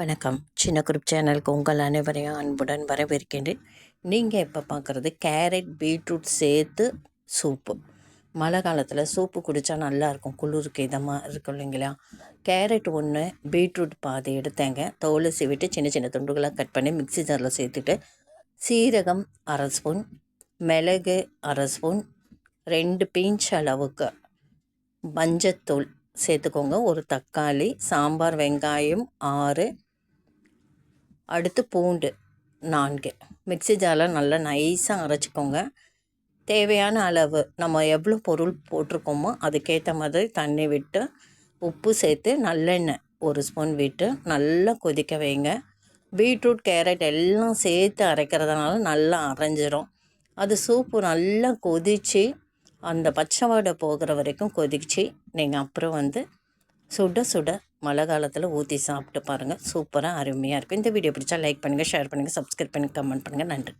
வணக்கம். சின்ன குரூப் சேனலுக்கு உங்கள் அனைவரையும் அன்புடன் வரவேற்கின்றேன். நீங்கள் இப்போ பார்க்குறது கேரட் பீட்ரூட் சேர்த்து சூப்பு. மழை காலத்தில் சூப்பு குடித்தா நல்லாயிருக்கும் குளிருக்கு இதமாக இருக்கும் இல்லைங்களா? கேரட் ஒன்று பீட்ரூட் பாதி எடுத்தேங்க. தோலை சீவிட்டு சின்ன சின்ன துண்டுகளாக கட் பண்ணி மிக்ஸி ஜாரில் சேர்த்துட்டு சீரகம் அரை ஸ்பூன் மிளகு அரை ஸ்பூன் ரெண்டு பீஞ்ச் அளவுக்கு மஞ்சத்தூள் சேர்த்துக்கோங்க. ஒரு தக்காளி சாம்பார் வெங்காயம் ஆறு அடுத்து பூண்டு நான்கு. மிக்ஸி ஜாரில் நல்லா நைஸாக அரைச்சிக்கோங்க. தேவையான அளவு நம்ம எவ்வளோ பொருள் போட்டிருக்கோமோ அதுக்கேற்ற மாதிரி தண்ணி விட்டு உப்பு சேர்த்து நல்லெண்ணெய் ஒரு ஸ்பூன் விட்டு நல்லா கொதிக்க வைங்க. பீட்ரூட் கேரட் எல்லாம் சேர்த்து அரைக்கிறதுனால நல்லா அரைஞ்சிரும். அது சூப்பு நல்லா கொதித்து அந்த பச்சை வாடை போகிற வரைக்கும் கொதிச்சு நீங்கள் அப்புறம் வந்து சுட சுட மழை காலத்தில் ஊற்றி சாப்பிட்டு பாருங்கள் சூப்பராக அருமையாக இருக்கும். இந்த வீடியோ பிடிச்சா லைக் பண்ணுங்கள் ஷேர் பண்ணுங்கள் சப்ஸ்கிரைப் பண்ணி கமெண்ட் பண்ணுங்கள் நன்றி.